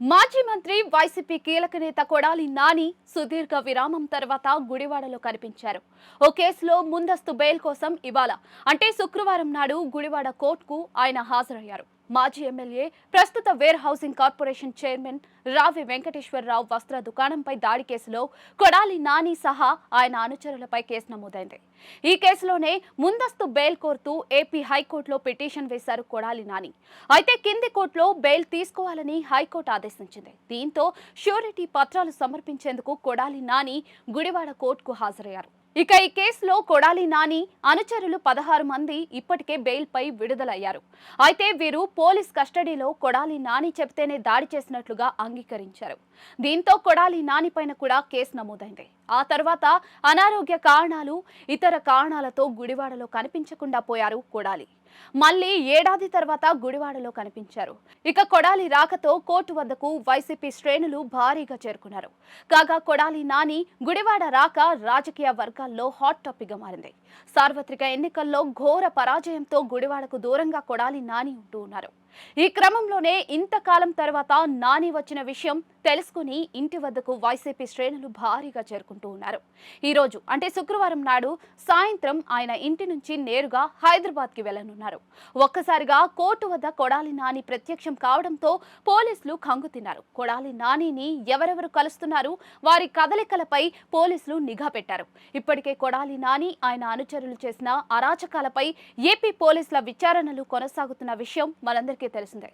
మాజీ మంత్రి వైసీపీ కీలక నేత కొడాలి నాని సుదీర్ఘ విరామం తర్వాత గుడివాడలో కనిపించారు. ఓ కేసులో ముందస్తు బెయిల్ కోసం ఇవాళ అంటే శుక్రవారం నాడు గుడివాడ కోర్టుకు ఆయన హాజరయ్యారు. మాజీ ఎమ్మెల్యే ప్రస్తుత వేర్ హౌసింగ్ కార్పొరేషన్ చైర్మన్ రావి వెంకటేశ్వరరావు వస్త్ర దుకాణంపై దాడి కేసులో కొడాలి నాని సహా ఆయన అనుచరులపై కేసు నమోదైంది. ఈ కేసులోనే ముందస్తు బెయిల్ కోరుతూ ఏపీ హైకోర్టులో పిటిషన్ వేశారు కొడాలి నాని. అయితే కింది కోర్టులో బెయిల్ తీసుకోవాలని హైకోర్టు ఆదేశించింది. దీంతో ష్యూరిటీ పత్రాలు సమర్పించేందుకు కొడాలి నాని గుడివాడ కోర్టుకు హాజరయ్యారు. ఇక ఈ కేసులో కొడాలి నాని అనుచరులు పదహారు మంది ఇప్పటికే బెయిల్పై విడుదలయ్యారు. అయితే వీరు పోలీస్ కస్టడీలో కొడాలి నాని చెబితేనే దాడి చేసినట్లుగా అంగీకరించారు. దీంతో కొడాలి నాని పైన కూడా కేసు నమోదైంది. ఆ తర్వాత అనారోగ్య కారణాలు ఇతర కారణాలతో గుడివాడలో కనిపించకుండా పోయారు కొడాలి. మళ్ళీ ఏడాది తర్వాత గుడివాడలో కనిపించారు. ఇక కొడాలి రాకతో కోర్టు వద్దకు వైసీపీ శ్రేణులు భారీగా చేరుకున్నారు. కాగా కొడాలి నాని గుడివాడ రాక రాజకీయ వర్గాల్లో హాట్ టాపిక్గా మారింది. సార్వత్రిక ఎన్నికల్లో ఘోర పరాజయంతో గుడివాడకు దూరంగా కొడాలి నాని ఉంటూ ఉన్నారు. ఈ క్రమంలోనే ఇంతకాలం తర్వాత నాని వచ్చిన విషయం తెలుసుకుని ఇంటి వద్దకు వైసీపీ శ్రేణులు భారీగా చేరుకుంటూ ఉన్నారు. ఈ రోజు అంటే శుక్రవారం నాడు సాయంత్రం ఆయన ఇంటి నుంచి నేరుగా హైదరాబాద్కి వెళ్ళనున్నారు ఒక్కసారిగా కోర్టు వద్ద కొడాలి నాని ప్రత్యక్షం కావడంతో పోలీసులు కంగుతిన్నారు కొడాలి నానిని ఎవరెవరు కలుస్తున్నారు? వారి కదలికలపై పోలీసులు నిఘా పెట్టారు. ఇప్పటికే కొడాలి నాని ఆయన అనుచరులు చేసిన అరాచకాలపై ఏపీ పోలీసుల విచారణలు కొనసాగుతున్న విషయం మనందరికీ తెలిసిందే.